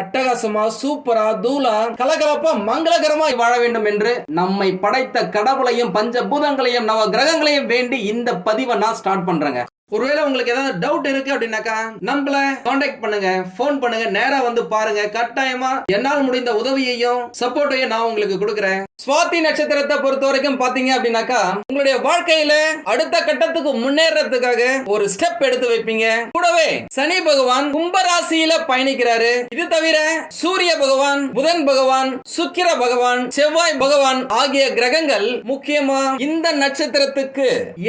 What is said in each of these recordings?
அட்டகாசமா சூப்பரா தூளா கலகலப்பா மங்களகரமா வாழ வேண்டும் என்று நம்மை படைத்த கடவுளையும் பஞ்சபூதங்களையும் நவ கிரகங்களையும் வேண்டி இந்த பதிவை நான் ஸ்டார்ட் பண்றேங்க. ஒருவேளை உங்களுக்கு ஏதாவது டவுட் இருக்கு அப்படின்னாக்கா நம்மள காண்டாக்ட் பண்ணுங்க ஃபோன் பண்ணுங்க நேரா வந்து பாருங்க. கட்டாயமா என்னால் முடிந்த உதவியையும் சப்போர்ட்டையும் நான் உங்களுக்கு கொடுக்குறேன். சுவாதி நட்சத்திரத்தை பொறுத்த வரைக்கும் பாத்தீங்க அப்படின்னாக்கா உங்களுடைய வாழ்க்கையில அடுத்த கட்டத்துக்கு முன்னேறதுக்காக ஒரு ஸ்டெப் எடுத்து வைப்பீங்க. கூடவே சனி பகவான் கும்பராசியில பயணிக்கிறாரு. இது தவிர சூரிய பகவான் புதன் பகவான் சுக்கிர பகவான் செவ்வாய் பகவான் ஆகிய கிரகங்கள் முக்கியமா இந்த நட்சத்திரத்துக்கு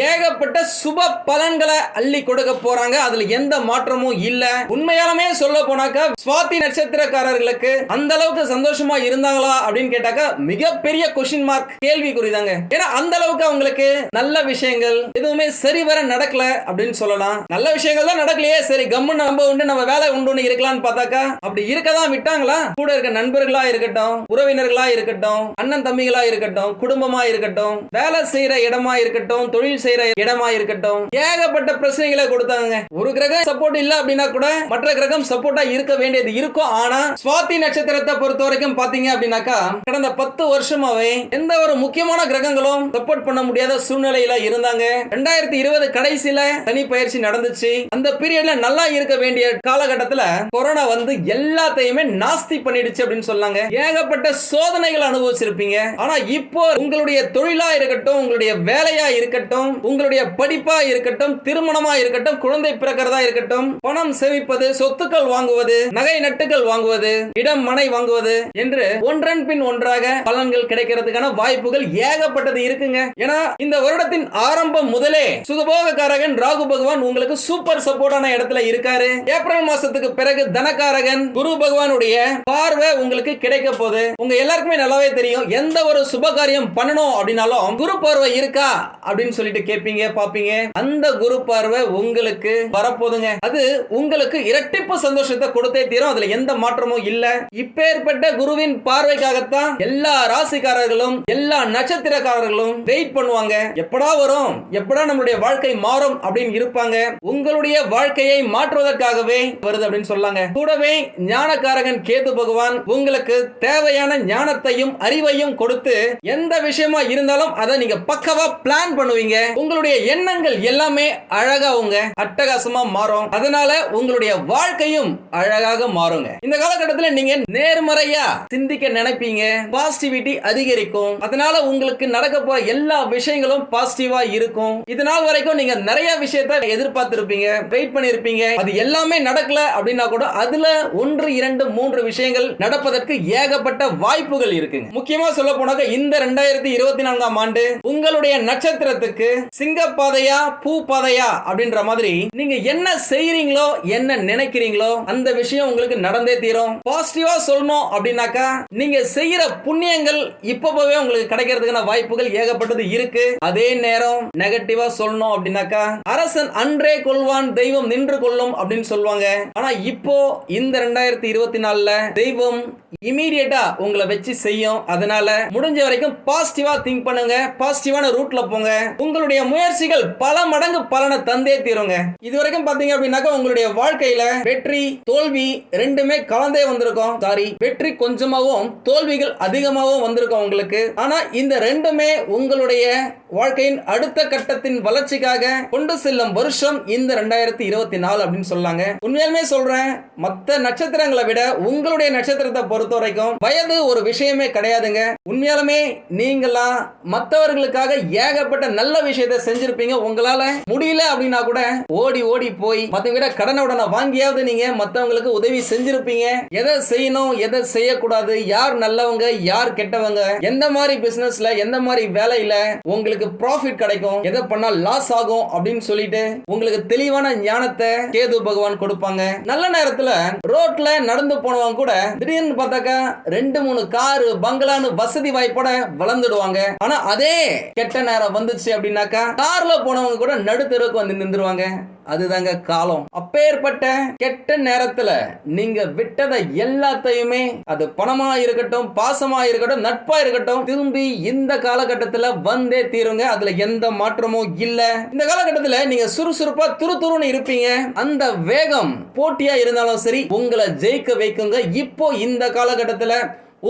ஏகப்பட்ட சுப பலன்களை அள்ளி கொடுக்க போறாங்க. அதுல எந்த மாற்றமும் இல்ல. உண்மையாலுமே சொல்ல போனாக்கா சுவாதி நட்சத்திரக்காரர்களுக்கு அந்த அளவுக்கு சந்தோஷமா இருந்தாங்களா அப்படின்னு கேட்டாக்கா மிகப்பெரிய கொஸ்டின் மார்க் கேள்விக்குறிதாங்க. ஏன்னா அந்த அளவுக்கு அவங்களுக்கு நல்ல விஷயங்கள் எதுவுமே சரிவர நடக்கல அப்படின்னு சொல்லலாம். நல்ல விஷயங்கள் தான் நடக்கலையே. சரி கம்முன்னு நம்ம உண்டு நம்ம வேலை உண்டு இருக்கலாம்னு பார்த்தாக்கா அப்படி இருக்கதான் விட்டாங்களா? கூட இருக்க நண்பர்களா இருக்கட்டும் உறவினர்களா இருக்கட்டும் அண்ணன் தம்பிகளா இருக்கட்டும் குடும்பமா இருக்கட்டும் வேலை செய்யற இடமா இருக்கட்டும் தொழில் செய்யற இடமா இருக்கட்டும் ஏகப்பட்ட பிரச்சனைகளை கொடுத்தாங்க. ஒரு கிரகம் சப்போர்ட் இல்ல அப்படின்னா கூட மற்ற கிரகம் சப்போர்ட்டா இருக்க வேண்டியது இருக்கும். ஆனா சுவாதி நட்சத்திரத்தை பொறுத்த வரைக்கும் பாத்தீங்க அப்படின்னாக்கா கடந்த பத்து வருஷமாவே எந்த ஒரு முக்கியமான கிரகங்களும் சப்போர்ட் பண்ண முடியாத சூழ்நிலையில இருந்தாங்க. ரெண்டாயிரத்தி இருபது கடைசியில சனி பயிற்சி நடந்துச்சு. அந்த பீரியட்ல நல்லா இருக்க வேண்டிய காலகட்டத்துல கொரோனா வந்து எல்லாத்தையுமே நாஸ்தி பண்ணிடுச்சு அப்படின்னு சொன்னாங்க. ஏகப்பட்ட சோதனைகள் அனுபவிச்சிருப்பீங்க. ஆனா இப்போ உங்களுடைய தொழிலா இருக்கட்டும் உங்களுடைய வேலையா இருக்கட்டும் உங்களுடைய படிப்பா இருக்கட்டும் திருமணமா இருக்கட்டும் குழந்தை பிறக்கிறதா இருக்கட்டும் பணம் சேமிப்பது சொத்துக்கள் வாங்குவது நகை நட்டுகள் வாங்குவது இடம் மனை வாங்குவது என்று ஒன்றன் பின் ஒன்றாக பலன்கள் கிடைக்கிறதுக்கான வாய்ப்புகள் ஏகப்பட்டது இருக்குங்க. ஏன்னா இந்த வருடத்தின் ஆரம்பம் முதலே சுகபோகக்காரகன் ராகு பகவான் உங்களுக்கு சூப்பர் சப்போர்ட்டான இடத்துல இருக்காரு. ஏப்ரல் மாசத்துக்கு பிறகு தனக்காரகன் குரு பகவானுடைய பார்வை உங்களுக்கு கிடைக்க போகுது. உங்க எல்லாருக்குமே நல்லாவே தெரியும் எந்த ஒரு சுபகாரியம் பண்ணணும் அப்படின்னாலும் குரு பார்வை இருக்கா அப்படின்னு சொல்லிட்டு கேட்பீங்க பாப்பீங்க அந்த குரு பார்வை உங்களுக்கு வரப்போதுங்க அது உங்களுக்கு இரட்டிப்பு சந்தோஷத்தை கொடுத்தே தீரும். அதுல எந்த மாற்றமும் இல்ல. இப்பேற்பட்ட குருவின் பார்வைக்காகத்தான் எல்லா ராசிக்காரர்களும் எல்லா நட்சத்திரக்காரர்களும் வெயிட் பண்ணுவாங்க. எப்படா வரும்? எப்படா நம்மளுடைய வாழ்க்கை மாறும் அப்படின்னு இருப்பாங்க. உங்களுடைய வாழ்க்கையை மாற்றுவதற்காகவே வருது அப்படின்னு சொல்லாங்க. கூடவே ஞானக்காரகன் கேது பகவான் உங்களுக்கு தேவையான ஞானத்தையும் அறிவையும் கொடுத்து எந்த விஷயமா இருந்தாலும் அதை நீங்க பக்கவா பிளான் பண்ணுவீங்க. உங்களுடைய எண்ணங்கள் எல்லாமே அழகாவுங்க அட்டகாசமா மாறும். அதனால உங்களுடைய வாழ்க்கையும் அழகாக மாறுங்க. இந்த காலகட்டத்தில் நீங்க நேர்மறையா சிந்திக்க நினைப்பீங்க. பாசிட்டிவிட்டி அதிகரிக்கும். அதனால உங்களுக்கு நடக்க போற எல்லா விஷயங்களும் பாசிட்டிவா இருக்கும். இது நாள் வரைக்கும் நீங்க நிறைய விஷயத்த எதிர்பார்த்திருப்பீங்க. வெயிட் பண்ணிருப்பீங்க. அது எல்லாமே நடக்கல அப்படின்னா கூட அதுல ஒன்று இரண்டு மூன்று விஷயங்கள் நடப்பதற்கு ஏகப்பட்ட வாய்ப்புகள் இருக்குங்க. முக்கியமா சொல்ல போனாக்க இந்த ரெண்டாயிரத்தி இருபத்தி நான்காம் ஆண்டு உங்களுடைய நட்சத்திரத்துக்கு சிங்க பாதையா பூ பாதையா அப்படின்ற மாதிரி நீங்க என்ன செய்யறீங்களோ என்ன நினைக்கிறீங்களோ அந்த விஷயம் உங்களுக்கு நடந்தே தீரும். பாசிட்டிவா சொல்லணும் அப்படின்னாக்கா நீங்க செய்யற புண்ணியங்கள் இப்பவே உங்களுக்கு கிடைக்கிறதுக்கான வாய்ப்புகள் ஏகப்பட்டது இருக்கு. அதே நேரம் நெகட்டிவா சொல்லணும் அப்படின்னாக்கா அரசன் அன்றே கொள்வான் தெய்வம் நின்று கொள்ளும் அப்படின்னு சொல்லுவாங்க. ஆனா இப்போ இந்த ரெண்டாயிரத்தி இருபத்தி நாலுல தெய்வம் இமீடியட்டா உங்களை வச்சு செய்யும். அதனால முடிஞ்ச வரைக்கும் பாசிட்டிவா திங்க் பண்ணுங்க. பாசிட்டிவான ரூட்ல போங்க. உங்களுடைய முயற்சிகள் பல மடங்கு பலனை தந்தே தீருங்க. இது வரைக்கும் பாத்தீங்க அப்படின்னாக்கா உங்களுடைய வாழ்க்கையில வெற்றி தோல்வி ரெண்டுமே கலந்தே வந்திருக்கும். சாரி வெற்றி கொஞ்சமாவும் தோல்விகள் அதிகமாகவும் வந்திருக்கும் உங்களுக்கு. ஆனா இந்த ரெண்டுமே உங்களுடைய வாழ்க்கையின் அடுத்த கட்டத்தின் வளர்ச்சிக்காக கொண்டு செல்லும் வருஷம் இந்த ரெண்டாயிரத்தி இருபத்தி நாலு அப்படின்னு சொல்லாங்க. உண்மையாலுமே சொல்றேன் மத்த நட்சத்திரங்களை விட உங்களுடைய நட்சத்திரத்தை பொறுத்த வரைக்கும் வயது ஒரு விஷயமே கிடையாதுங்க. உண்மையாலுமே நீங்களா மற்றவர்களுக்காக ஏகப்பட்ட நல்ல விஷயத்தை செஞ்சிருப்பீங்க. உங்களால முடியல அப்படின்னா கூட ஓடி ஓடி போய் மற்றவங்க கிட்ட கடனை உடனே வாங்கியாவது நீங்க மற்றவங்களுக்கு உதவி செஞ்சிருப்பீங்க. எதை செய்யணும் எதை செய்யக்கூடாது யார் நல்லவங்க யார் கெட்டவங்க எந்த மாதிரி பிசினஸ்ல எந்த மாதிரி வேலையில உங்களுக்கு ப்ராஃபிட் கிடைக்கும் எதை பண்ணா லாஸ் ஆகும் அப்படின்னு சொல்லிட்டு உங்களுக்கு தெளிவான ஞானத்தை கேது பகவான் கொடுப்பாங்க. நல்ல நேரத்துல ரோட்ல நடந்து போனவங்க கூட திடீர்னு பார்த்தாக்கா ரெண்டு மூணு காரு பங்களான்னு வசதி வாய்ப்போட வளர்ந்துடுவாங்க. ஆனா அதே கெட்ட நேரம் வந்துச்சு அப்படின்னாக்கா கார்ல போனவங்க கூட நடுத்தெருவுக்கு வந்து நின்றுவாங்க அதுதாங்க காலம். அப்பேற்பட்ட கெட்ட நேரத்துல நீங்க விட்டதை எல்லாத்தையுமே அது பணமா இருக்கட்டும் பாசமா இருக்கட்டும் நட்பா இருக்கட்டும் திரும்பி இந்த காலகட்டத்துல வந்தே தீருங்க. அதுல எந்த மாற்றமும் இல்ல. இந்த காலகட்டத்துல நீங்க சுறுசுறுப்பா துரு துருன்னு இருப்பீங்க. அந்த வேகம் போட்டியா இருந்தாலும் சரி உங்களை ஜெயிக்க வைக்குங்க. இப்போ இந்த காலகட்டத்துல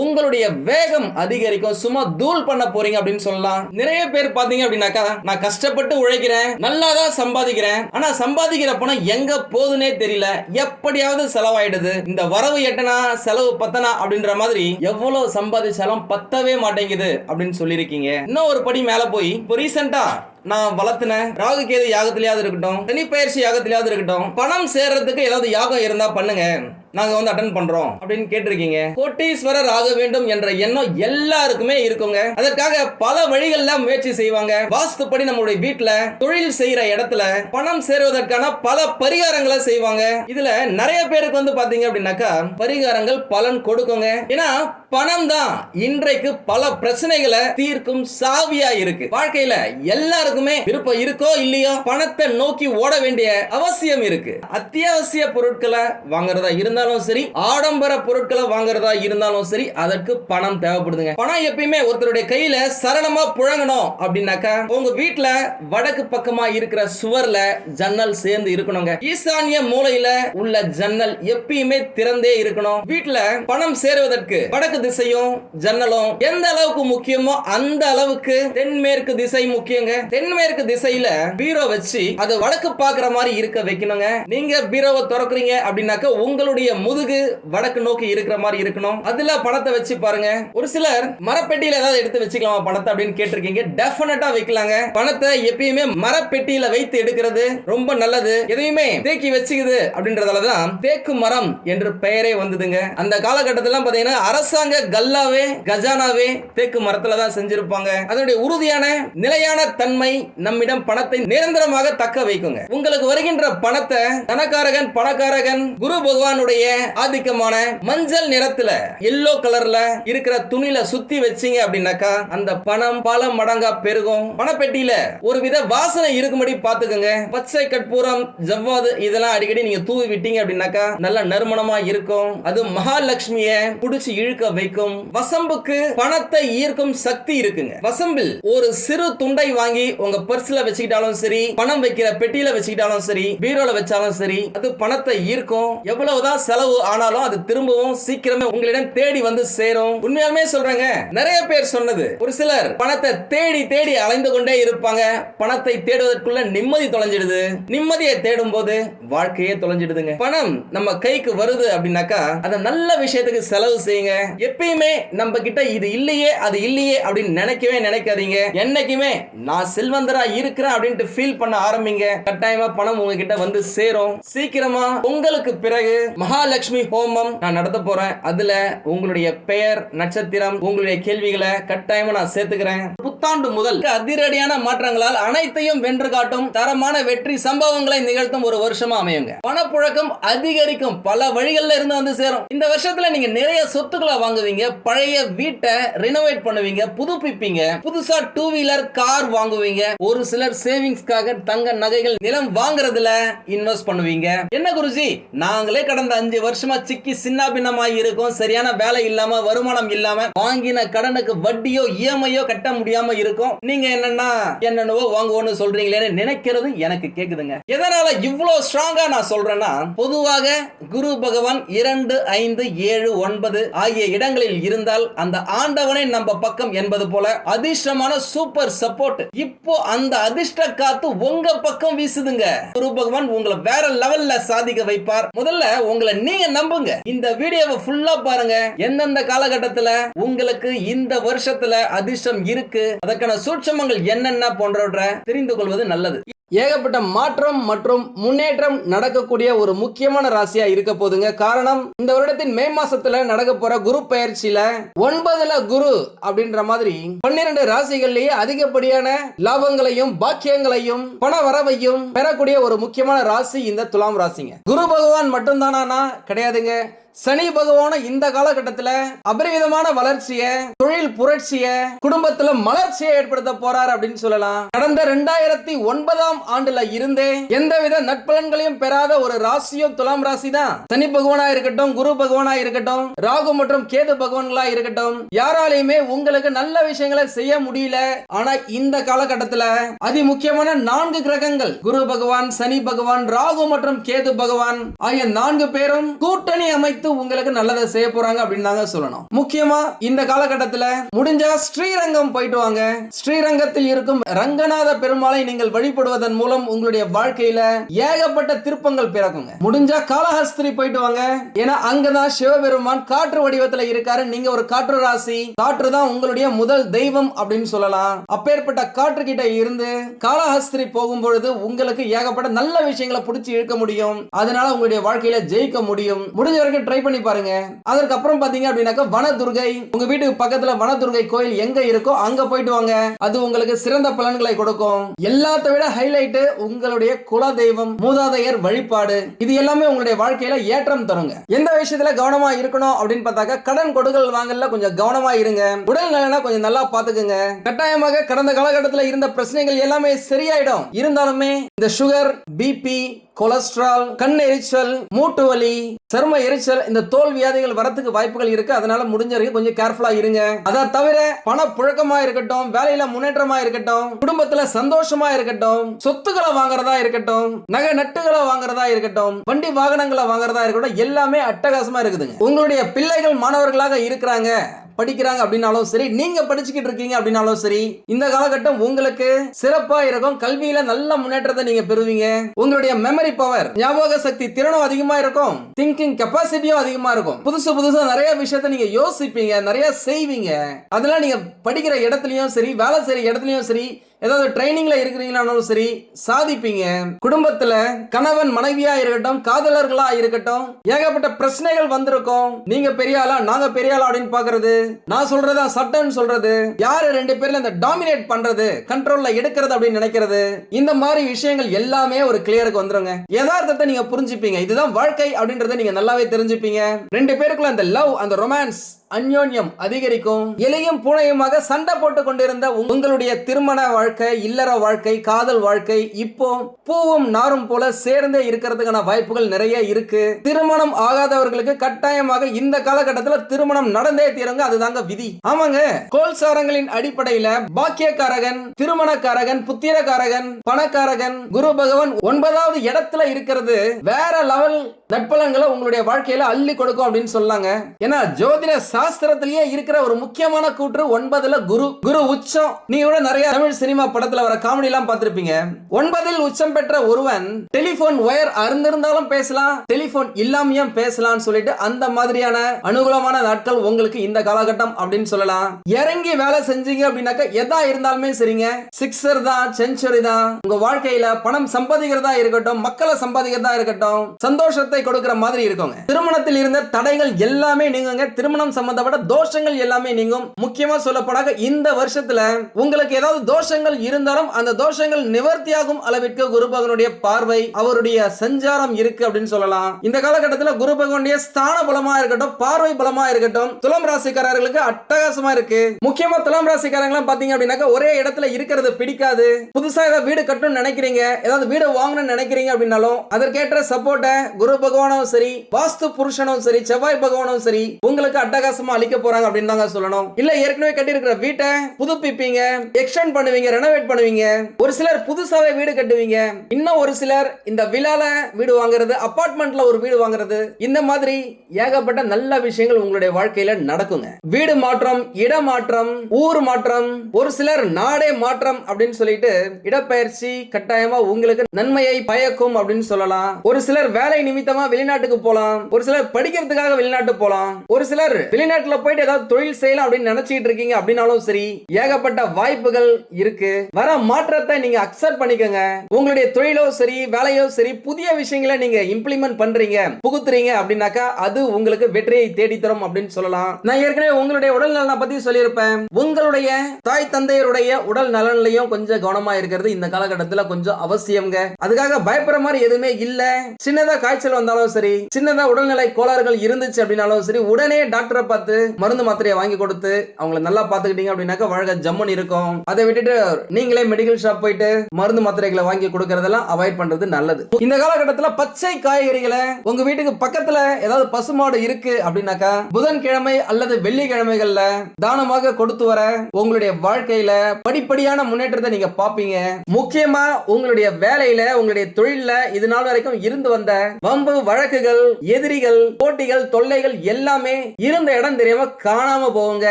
உங்களுடைய வேகம் அதிகரிக்கும். சும்மா தூள் பண்ண போறீங்க அப்படின்னு சொல்லலாம். நிறைய பேர் பாத்தீங்க அப்படின்னாக்கா நான் கஷ்டப்பட்டு உழைக்கிறேன் நல்லா தான் சம்பாதிக்கிறேன். ஆனா சம்பாதிக்கிற பணம் எங்க போகுதுன்னே தெரியல. எப்படியாவது செலவாயிடுது. இந்த வரவு எட்டனா செலவு பத்தனா அப்படின்ற மாதிரி எவ்வளவு சம்பாதிச்சாலும் பத்தவே மாட்டேங்குது அப்படின்னு சொல்லியிருக்கீங்க. இன்னும் ஒரு படி மேல போய் இப்போ ரீசெண்டா நான் வளர்த்தின ராகு கேது யாகத்திலேயாவது இருக்கட்டும் தனிப்பயிற்சி யாகத்திலேயாவது இருக்கட்டும் பணம் சேர்றதுக்கு ஏதாவது யாகம் இருந்தா பண்ணுங்க. நாங்கள் வந்து அட்டன் பண்றோம். அப்படின்னு கேட்டிருக்கீங்க. கோட்டீஸ்வரர் ஆக வேண்டும் என்ற எண்ணம் எல்லாருக்குமே இருக்குங்க. அதற்காக பல வழிகள்ல முயற்சி செய்வாங்க. வாஸ்துப்படி நம்மளுடைய வீட்டில் தொழில் செய்யற இடத்துல பணம் சேருவதற்கான பல பரிகாரங்களை செய்வாங்க. இதுல நிறைய பேருக்கு வந்து பாத்தீங்க அப்படின்னாக்கா பரிகாரங்கள் பலன் கொடுக்குங்க. ஏன்னா பணம் தான் இன்றைக்கு பல பிரச்சனைகளை தீர்க்கும் சாவியா இருக்கு. வாழ்க்கையில எல்லாருக்குமே விருப்பம் இருக்கோ இல்லையோ பணத்தை நோக்கி ஓட வேண்டிய அவசியம் இருக்கு. அத்தியாவசிய பொருட்களை வாங்குறதா இருந்தாலும் சரி ஆடம்பர பொருட்களை வாங்குறதா இருந்தாலும் சரி அதற்கு பணம் தேவைப்படுதுங்க. பணம் எப்பயுமே ஒருத்தருடைய கையில சரளமா புழங்கணும் அப்படின்னாக்கா உங்க வீட்டுல வடக்கு பக்கமா இருக்கிற சுவர்ல ஜன்னல் சேர்ந்து இருக்கணுங்க. ஈசானிய மூலையில உள்ள ஜன்னல் எப்பயுமே திறந்தே இருக்கணும். வீட்டுல பணம் சேருவதற்கு வடக்கு திசையும் ஜன்னலும் எந்த அளவுக்கு முக்கியமோ அந்த அளவுக்கு தென்மேற்கு திசை முக்கியங்க. தென்மேற்கு திசையில பீரோ வச்சு அதை வடக்கு பாக்குற மாதிரி இருக்க வைக்கணுங்க. நீங்க பீரோவை திறக்குறீங்க அப்படின்னாக்க உங்களுடைய முதுகு வடக்கு நோக்கி இருக்கிற மாதிரி இருக்கணும். அதுல பணத்தை வச்சு பாருங்க. ஒரு சிலர் மரப்பெட்டியில ஏதாவது எடுத்து வச்சுக்கலாமா பணத்தை அப்படின்னு கேட்டிருக்கீங்க. டெஃபினட்டா வைக்கலாங்க. பணத்தை எப்பயுமே மரப்பெட்டியில வைத்து எடுக்கிறது ரொம்ப நல்லது. எதையுமே தேக்கி வச்சுக்குது அப்படின்றதாலதான் தேக்கு மரம் என்று பெயரே வந்ததுங்க. அந்த காலகட்டத்துல பாத்தீங்கன்னா அரசாங்க கல்லாவே கஜானாவே தேக்கு மரத்துல தான் செஞ்சிருப்பாங்க. அதனுடைய உறுதியான நிலையான தன்மை நம்மிடம் பணத்தை நிரந்தரமாக தக்க வைக்குங்க. உங்களுக்கு வருகின்ற பணத்தை தனக்காரகன் பணக்காரகன் குரு பகவானுடைய ஆதிக்கமான மஞ்சள் நிறத்துல எல்லோ கலர்ல இருக்கிற துணியில சுத்தி வச்சீங்க அப்படின்னாக்கா அந்த பணம் பல மடங்கா பெருகும். பணப்பெட்டியில ஒரு வித வாசனை இருக்கும்படி பாத்துக்கோங்க பச்சை கற்பூரம் ஜவ்வாது இதெல்லாம் அடிக்கடி நீங்க தூவி விட்டீங்க அப்படின்னாக்கா நல்ல நறுமணமா இருக்கும். அது மகாலட்சுமிய புடிச்சு இழுக்க வைக்கும் வசம்புக்கு பணத்தை ஈர்க்கும் சக்தி இருக்குங்க. வசம்பில் ஒரு சிறு துண்டை வாங்கி உங்க பர்ஸ்ல வச்சுக்கிட்டாலும் சரி பணம் வைக்கிற பெட்டியில வச்சுக்கிட்டாலும் சரி பீரோல வச்சாலும் சரி அது பணத்தை ஈர்க்கும். எவ்வளவுதான் செலவு ஆனாலும் அது திரும்பவும் சீக்கிரமே உங்களிடம் தேடி வந்து சேரும். உண்மையாலுமே சொல்றேங்க நிறைய பேர் சொன்னது. ஒரு சிலர் பணத்தை தேடி தேடி அலைந்து கொண்டே இருப்பாங்க. பணத்தை தேடுவதற்குள்ள நிம்மதி தொலைஞ்சிடுது. நிம்மதியை தேடும் போது வாழ்க்கையே தொலைஞ்சிடுதுங்க. பணம் நம்ம கைக்கு வருது அப்படின்னாக்கா அதை நல்ல விஷயத்துக்கு செலவு செய்யுங்க. எப்பயுமே நம்ம கிட்ட இது இல்லையே அது இல்லையே அப்படின்னு நினைக்கவே நினைக்காதீங்க. என்னைக்குமே நான் செல்வந்தரா இருக்கிறேன் அப்படின்ட்டு ஃபீல் பண்ண ஆரம்பிங்க. கட்டாயமா பணம் உங்ககிட்ட வந்து சேரும். சீக்கிரமா உங்களுக்கு பிறகு மகாலட்சுமி ஹோமம் நான் நடத்த போறேன். அதுல உங்களுடைய பெயர் நட்சத்திரம் உங்களுடைய கேள்விகளை கட்டாயமா நான் சேர்த்துக்கிறேன். புத்தாண்டு முதல் அதிரடியான மாற்றங்களால் அனைத்தையும் வென்று காட்டும் தரமான வெற்றி சம்பவங்களை நிகழ்த்தும் ஒரு வருஷமா அமையுங்க. பணப்புழக்கம் அதிகரிக்கும். பல வழிகள்ல இருந்து வந்து சேரும். இந்த வருஷத்துல நீங்க நிறைய சொத்துக்களை வாங்குவீங்க பழைய வீட்டை ரினோவேட் பண்ணுவீங்க புதுப்பிப்பீங்க புதுசா டூ வீலர் கார் வாங்குவீங்க ஒரு சிலர் சேவிங்ஸ்க்காக தங்க நகைகள் நிலம் வாங்குறதுல இன்வெஸ்ட் பண்ணுவீங்க. என்ன குருஜி? நாங்களே கடந்த அஞ்சு வருஷமா சிக்கி சின்ன பின்னமாய் இருக்கோம். சரியான வேலை இல்லாம வருமானம் இல்லாம வாங்கின கடனுக்கு வட்டியோ இஎம்ஐயோ கட்ட முடியாம இருக்கும். நீங்க என்னன்னா என்னென்னவோ வாங்குவோம்னு சொல்றீங்களேன்னு நினைக்கிறது எனக்கு கேக்குதுங்க. எதனால இவ்வளவு ஸ்ட்ராங்கா நான் சொல்றேன்னா பொதுவாக குரு பகவான் இரண்டு ஐந்து ஏழு ஒன்பது ஆகிய இடங்களில் இருந்தால் அந்த ஆண்டவனே நம்ம பக்கம் என்பது போல அதிர்ஷ்டமான சூப்பர் சப்போர்ட். இப்போ அந்த அதிர்ஷ்ட காத்து உங்க பக்கம் வீசுதுங்க. குரு பகவான் உங்களை வேற லெவல்ல சாதிக்க வைப்பார். முதல்ல உங்களை நீங்க நம்புங்க. இந்த வீடியோவை ஃபுல்லா பாருங்க. எந்தெந்த காலகட்டத்துல உங்களுக்கு இந்த வருஷத்துல அதிர்ஷ்டம் இருக்கு? அதற்கான சூட்சமங்கள் என்னென்ன போன்றவற்றை தெரிந்து கொள்வது நல்லது. ஏகப்பட்ட மாற்றம் மற்றும் முன்னேற்றம் நடக்கக்கூடிய ஒரு முக்கியமான ராசியா இருக்க போதுங்க. காரணம் இந்த வருடத்தின் மே மாசத்துல நடக்க போற குரு பயிற்சியில ஒன்பதுல குரு அப்படின்ற மாதிரி பன்னிரண்டு ராசிகள்லயே அதிகப்படியான லாபங்களையும் பாக்கியங்களையும் பண வரவையும் பெறக்கூடிய ஒரு முக்கியமான ராசி இந்த துலாம் ராசிங்க. குரு பகவான் மட்டும்தானா கிடையாதுங்க. சனி பகவான இந்த காலகட்டத்துல அபரிவிதமான வளர்ச்சிய தொழில் புரட்சிய குடும்பத்துல மலர்ச்சியை ஏற்படுத்த போறார் அப்படின்னு சொல்லலாம். கடந்த ரெண்டாயிரத்தி ஒன்பதாம் ஆண்டுல இருந்தே எந்தவித நட்பலன்களையும் பெறாத ஒரு ராசியும் துலாம் ராசி தான் சனி பகவானா இருக்கட்டும் குரு பகவானா இருக்கட்டும் ராகு மற்றும் கேது பகவான்களா இருக்கட்டும் யாராலையுமே உங்களுக்கு நல்ல விஷயங்களை செய்ய முடியல. ஆனா இந்த காலகட்டத்துல அதி முக்கியமான நான்கு கிரகங்கள் குரு பகவான் சனி பகவான் ராகு மற்றும் கேது பகவான் ஆகிய நான்கு பேரும் கூட்டணி அமைத்து உங்களுக்கு நல்லதை செய்ய போறாங்க அப்படின்னு தாங்க சொல்லணும். முக்கியமா இந்த காலகட்டத்தில் முடிஞ்சா ஸ்ரீரங்கம் போயிட்டு வாங்க. ஸ்ரீரங்கத்தில் இருக்கும் ரங்கநாத பெருமாளை நீங்கள் வழிபடுவதன் மூலம் உங்களுடைய வாழ்க்கையில ஏகப்பட்ட திருப்பங்கள் பிறக்குங்க. முடிஞ்சா காலஹஸ்திரி போயிட்டு வாங்க. ஏன்னா அங்கதான் சிவபெருமான் காற்று வடிவத்துல இருக்காரு. நீங்க ஒரு காற்று ராசி காற்று தான் உங்களுடைய முதல் தெய்வம் அப்படின்னு சொல்லலாம். அப்பேற்பட்ட காற்று கிட்ட இருந்து காலஹஸ்திரி போகும் பொழுது உங்களுக்கு ஏகப்பட்ட நல்ல விஷயங்களை பிடிச்சி இழுக்க முடியும். அதனால உங்களுடைய வாழ்க்கையில ஜெயிக்க முடியும். முடிஞ்ச வரைக்கும் ட்ரை பண்ணி பாருங்க. அதுக்கப்புறம் பாத்தீங்க அப்படின்னாக்கா வனதுர்கை உங்க வீட்டுக்கு பக்கத்துல வனதுர்கை கோயில் எங்க இருக்கோ அங்க போயிட்டு வாங்க. அது உங்களுக்கு சிறந்த பலன்களை கொடுக்கும். எல்லாத்த விட ஹைலைட் உங்களுடைய குல தெய்வம் மூதாதையர் வழிபாடு. இது எல்லாமே உங்களுடைய வாழ்க்கையில ஏற்றம் தருங்க. எந்த விஷயத்துல கவனமா இருக்கணும் அப்படின்னு பார்த்தாக்கா கடன் கொடுக்கல் வாங்கல கொஞ்சம் கவனமா இருங்க. உடல் நலனா கொஞ்சம் நல்லா பாத்துக்குங்க கட்டாயமாக கடந்த காலகட்டத்தில் இருந்த பிரச்சனைகள் எல்லாமே சரியாயிடும். இருந்தாலுமே இந்த சுகர் பிபி கொலஸ்ட்ரால் கண் எரிச்சல் மூட்டு வலி சரும எரிச்சல் இந்த தோல் வியாதிகள் வரத்துக்கு வாய்ப்புகள் இருக்கு. அதனால முடிஞ்ச வரைக்கும் கொஞ்சம் கேர்ஃபுல்லா இருங்க. அதை தவிர பண புழக்கமா இருக்கட்டும் வேலையில முன்னேற்றமா இருக்கட்டும் குடும்பத்துல சந்தோஷமா இருக்கட்டும் சொத்துக்களை வாங்குறதா இருக்கட்டும் நகை நட்டுகளை வாங்குறதா இருக்கட்டும் வண்டி வாகனங்களை வாங்குறதா இருக்கட்டும் எல்லாமே அட்டகாசமா இருக்குதுங்க. உங்களுடைய பிள்ளைகள் மாணவர்களாக இருக்கிறாங்க. படிக்கிறாங்க அப்படின்னாலும் சரி நீங்க படிச்சுக்கிட்டு இருக்கீங்க அப்படின்னாலும் சரி இந்த காலகட்டம் உங்களுக்கு சிறப்பா இருக்கும். கல்வியில நல்ல முன்னேற்றத்தை நீங்க பெறுவீங்க. உங்களுடைய மெமரி பவர் ஞாபக சக்தி திறனும் அதிகமா இருக்கும். திங்கிங் கெப்பாசிட்டியும் அதிகமா இருக்கும். புதுசு புதுசா நிறைய விஷயத்த நீங்க யோசிப்பீங்க நிறைய செய்வீங்க. அதெல்லாம் நீங்க படிக்கிற இடத்துலயும் சரி வேலை செய்யற இடத்துலயும் சரி ஏதாவது ட்ரைனிங்ல இருக்கிறீங்களானாலும் சரி சாதிப்பீங்க. குடும்பத்துல கணவன் மனைவியா இருக்கட்டும் காதலர்களா இருக்கட்டும் ஏகப்பட்ட பிரச்சனைகள் வந்திருக்கும். நீங்க பெரிய ஆளா நாங்க பெரிய ஆளா அப்படின்னு பாக்குறது நான் சொல்றதா சட்டம்னு சொல்றது யாரு ரெண்டு பேர்ல இந்த டாமினேட் பண்றது கண்ட்ரோல்ல எடுக்கிறது அப்படின்னு நினைக்கிறது இந்த மாதிரி விஷயங்கள் எல்லாமே ஒரு கிளியருக்கு வந்துருங்க. யதார்த்தத்தை நீங்க புரிஞ்சுப்பீங்க. இதுதான் வாழ்க்கை அப்படின்றத நீங்க நல்லாவே தெரிஞ்சுப்பீங்க. ரெண்டு பேருக்குள்ள அந்த லவ் அந்த ரொமான்ஸ் அந்யோன்யம் அதிகரிக்கும். இலையும் பூனையுமாக சண்டை போட்டு கொண்டிருந்த உங்களுடைய திருமண வாழ்க்கை இல்லற வாழ்க்கை காதல் வாழ்க்கை இப்போ பூவும் நாரும் போல சேர்ந்தே இருக்கிறதுக்கான வாய்ப்புகள் நிறைய இருக்கு. திருமணம் ஆகாதவர்களுக்கு கட்டாயமாக இந்த காலகட்டத்தில் திருமணம் நடந்தே தீருங்க அதுதாங்க விதி. ஆமாங்க. கோல்சாரங்களின் அடிப்படையில பாக்கியக்காரகன் திருமணக்காரகன் புத்திரக்காரகன் பணக்காரகன் குரு பகவான் ஒன்பதாவது இடத்துல இருக்கிறது. வேற லெவல் நட்பலங்களை உங்களுடைய வாழ்க்கையில அள்ளி கொடுக்கும் அப்படின்னு சொல்லாங்க. ஏன்னா ஜோதிட சாஸ்திரத்திலேயே இருக்கிற ஒரு முக்கியமான கூற்று ஒன்பதுல குரு. குரு உச்சம். நீங்க கூட நிறைய தமிழ் சினிமா படத்துல வர காமெடி எல்லாம் பார்த்திருப்பீங்க. ஒன்பதில் உச்சம் பெற்ற ஒருவன் டெலிபோன் ஒயர் அருந்திருந்தாலும் பேசலாம் டெலிபோன் இல்லாமையும் பேசலாம்னு சொல்லிட்டு அந்த மாதிரியான அனுகூலமான நாட்கள் உங்களுக்கு இந்த காலகட்டம் அப்படின்னு சொல்லலாம். இறங்கி வேலை செஞ்சீங்க அப்படின்னாக்க எதா இருந்தாலுமே சரிங்க. சிக்ஸர் தான் செஞ்சுரி தான். உங்க வாழ்க்கையில பணம் சம்பாதிக்கிறதா இருக்கட்டும் மக்களை சம்பாதிக்கிறதா இருக்கட்டும் சந்தோஷத்தை கொடுக்கிற மாதிரி இருக்குங்க. திருமணத்தில் இருந்த தடைகள் எல்லாமே நீங்க திருமணம் சம்பந்தப்பட்ட தோஷங்கள் எல்லாமே நீங்கும். முக்கியமா சொல்லப்படாக இந்த வருஷத்துல உங்களுக்கு ஏதாவது தோஷங்கள் இருந்தாலும் அந்த தோஷங்கள் நிவர்த்தியாகும் அளவிற்கு குரு பகவனுடைய பார்வை அவருடைய சஞ்சாரம் இருக்கு அப்படின்னு சொல்லலாம். இந்த காலகட்டத்தில் குரு பகவனுடைய ஸ்தான பலமா இருக்கட்டும் பார்வை பலமா இருக்கட்டும் துலாம் ராசிக்காரர்களுக்கு அட்டகாசமா இருக்கு. முக்கியமா துலாம் ராசிக்காரங்க பாத்தீங்க அப்படின்னாக்கா ஒரே இடத்துல இருக்கிறது பிடிக்காது. புதுசா ஏதாவது வீடு கட்டணும்னு நினைக்கிறீங்க ஏதாவது வீடு வாங்கணும்னு நினைக்கிறீங்க அப்படின்னாலும் அதற்கேற்ற சப்போர்ட்டை குரு பகவானும் சரி வாஸ்து புருஷனும் சரி செவ்வாய் பகவானும் சரி உங்களுக்கு அட்டகாசம் அளிக்க போறாங்க அப்படின்னு தாங்க சொல்லணும். இல்ல ஏற்கனவே கட்டி இருக்கிற வீட்டை புதுப்பிப்பீங்க எக்ஸ்டெண்ட் பண்ணுவீங்க ரெனோவேட் பண்ணுவீங்க. ஒரு சிலர் புதுசாவே வீடு கட்டுவீங்க. இன்னும் ஒரு சிலர் இந்த விழால வீடு வாங்குறது அபார்ட்மெண்ட்ல ஒரு வீடு வாங்குறது இந்த மாதிரி ஏகப்பட்ட நல்ல விஷயங்கள் உங்களுடைய வாழ்க்கையில நடக்குங்க. வீடு மாற்றம் இட மாற்றம் ஊர் மாற்றம் ஒரு சிலர் நாடே மாற்றம் அப்படின்னு சொல்லிட்டு இடப்பெயர்ச்சி கட்டாயமா உங்களுக்கு நன்மையை பயக்கும் அப்படின்னு சொல்லலாம். ஒரு சிலர் வேலை நிமித்தமா வெளிநாட்டுக்கு போலாம். ஒரு சிலர் படிக்கிறதுக்காக வெளிநாட்டு போலாம். ஒரு சிலர் வெளிநாட்டுல போயிட்டு ஏதாவது தொழில் செய்யலாம் அப்படின்னு நினைச்சிட்டு இருக்கீங்க அப்படின்னாலும் சரி ஏகப்பட்ட வாய்ப்புகள் இருக்கு. வர மாற்றத்தை நீங்க அக்செப்ட் பண்ணிக்கோங்க. உங்களுடைய தொழிலோ சரி வேலையோ சரி புதிய விஷயங்களை நீங்க இம்ப்ளிமெண்ட் பண்றீங்க புகுத்துறீங்க அப்படின்னாக்கா அது உங்களுக்கு வெற்றியை தேடி தரும் அப்படின்னு சொல்லலாம். நான் ஏற்கனவே உங்களுடைய உடல் நலனை பத்தி சொல்லியிருப்பேன். உங்களுடைய தாய் தந்தையருடைய உடல் நலன்லையும் கொஞ்சம் கவனமா இருக்கிறது இந்த காலகட்டத்துல கொஞ்சம் அவசியம்ங்க. அதுக்காக பயப்படுற மாதிரி எதுவுமே இல்ல. சின்னதா காய்ச்சல் வந்தாலும் சரி சின்னதா உடல்நிலை கோளாறுகள் இருந்துச்சு அப்படின்னாலும் சரி உடனே டாக்டரை பார்த்து மருந்து மாத்திரையை வாங்கி கொடுத்து அவங்கள நல்லா பாத்துக்கிட்டீங்க அப்படின்னாக்க வாழ்க்கை ஜம்முன்னு இருக்கும். அதை விட்டுட்டு நீங்களே மெடிக்கல் ஷாப் போயிட்டு மருந்து மாத்திரைகளை வாங்கி கொடுக்கறதெல்லாம் அவாய்ட் பண்றது நல்லது. இந்த காலகட்டத்தில் பச்சை காய்கறிகளை உங்க வீட்டுக்கு பக்கத்துல ஏதாவது பசுமாடு இருக்கு அப்படின்னாக்கா புதன்கிழமை அல்லது வெள்ளிக்கிழமைகள்ல தானமாக கொடுத்து வர உங்களுடைய வாழ்க்கையில படிப்படியான முன்னேற்றத்தை நீங்க பாப்பீங்க முக்கியமா உங்களுடைய வேலையில உங்களுடைய தொழில இது நாள் வரைக்கும் இருந்து வந்த வம்பு வழக்குகள் எதிரிகள் போட்டிகள் தொல்லைகள் எல்லாமே இருந்த இடம் தெரியாம காணாம போகுங்க.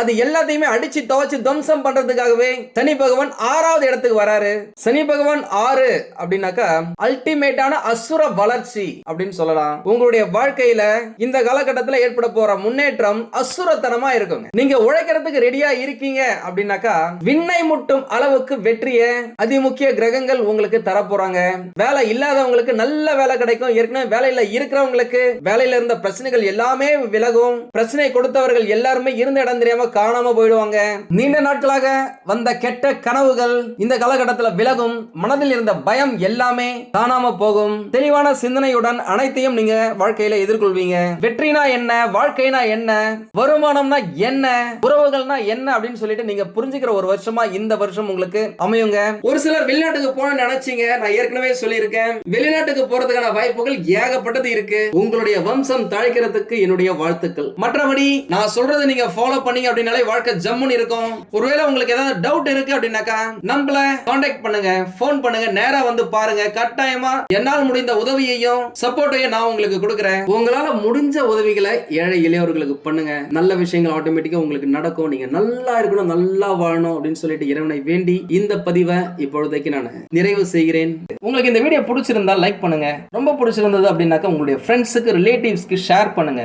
அது எல்லாத்தையுமே அடிச்சு துவச்சு துவம்சம் பண்றதுக்காகவே சனி பகவான் ஆறாவது இடத்துக்கு வராரு. சனி பகவான் ஆறு அப்படின்னாக்கா அல்டிமேட்டான அசுர வளர்ச்சி அப்படின்னு சொல்லலாம். உங்களுடைய வாழ்க்கையில இந்த காலகட்டத்தில் ஏற்பட போற முன்னேற்றம் அசுரத்தனமா இருக்குங்க. நீங்க உழைக்கிறதுக்கு ரெடியா இருக்கீங்க அப்படின்னாக்கா விண்ணை முட்டும் அளவுக்கு வெற்றிய அதிமுக்கிய கிரகங்கள் உங்களுக்கு தர போறாங்க வேலை இல்லாதவங்களுக்கு நல்ல வேலை கிடைக்கும். ஏற்கனவே வேலையில இருக்கிறவங்களுக்கு வேலையில இருந்த பிரச்சனைகள் எல்லாமே விலகும். பிரச்சனை கொடுத்தவர்கள் எல்லாருமே இருந்த இடம் தெரியாம காணாம போயிடுவாங்க. நீண்ட நாட்களாக வந்த கெட்ட கனவுகள் இந்த காலகட்டத்தில் விலகும். மனதில் இருந்த பயம் எல்லாமே காணாம போகும். தெளிவான சிந்தனையுடன் அனைத்தையும் நீங்க வாழ்க்கையில எதிர்கொள்வீங்க. வெற்றினா என்ன? வாழ்க்கைனா என்ன? வருமானம்னா என்ன? உறவுகள்னா என்ன? அப்படின்னு சொல்லிட்டு நீங்க புரிஞ்சுக்கிற ஒரு வருஷமா இந்த வருஷம் உங்களுக்கு அமையுங்க. ஒரு சிலர் வெளிநாட்டுக்கு போன நினைச்சீங்க. நான் ஏற்கனவே சொல்லியிருக்கேன். வெளிநாட்டுக்கு போறதுக்கான வாய்ப்புகள் ஏகப்பட்டது இருக்கு. உங்களுடைய வம்சம் தழைக்கிறதுக்கு என்னுடைய வாழ்த்துக்கள். மற்றபடி நான் சொல்றதை நீங்க ஃபாலோ பண்ணீங்க அப்படின்னாலே வாழ்க்கை ஜம்முன்னு இருக்கும். ஒருவேளை உங்களுக்கு ஏதாவது டவுட் இருக்கு அப்படின்னாக்கா நம்மள காண்டாக்ட் பண்ணுங்க ஃபோன் பண்ணுங்க நேரா வந்து பாருங்க. கட்டாயமா என்னால் முடிந்த உதவியையும் சப்போர்ட்டையும் நான் உங்களுக்கு கொடுக்குறேன். உங்களால முடிஞ்ச உதவிகளை ஏழை இளையவர்களுக்கு பண்ணுங்க. நல்ல விஷயங்கள் ஆட்டோமேட்டிக்கா உங்களுக்கு நடக்கும். நீங்க நல்லா இருக்கணும் நல்லா வாழணும் அப்படின்னு சொல்லிட்டு இறைவனை வேண்டி இந்த பதிவை இப்பொழுதைக்கு நான் நிறைவு செய்கிறேன். உங்களுக்கு இந்த வீடியோ பிடிச்சிருந்தா லைக் பண்ணுங்க. ரொம்ப பிடிச்சிருந்தது அப்படின்னாக்கா உங்களுடைய ஃப்ரெண்ட்ஸுக்கு ரிலேட்டிவ்ஸ்க்கு ஷேர் பண்ணுங்க.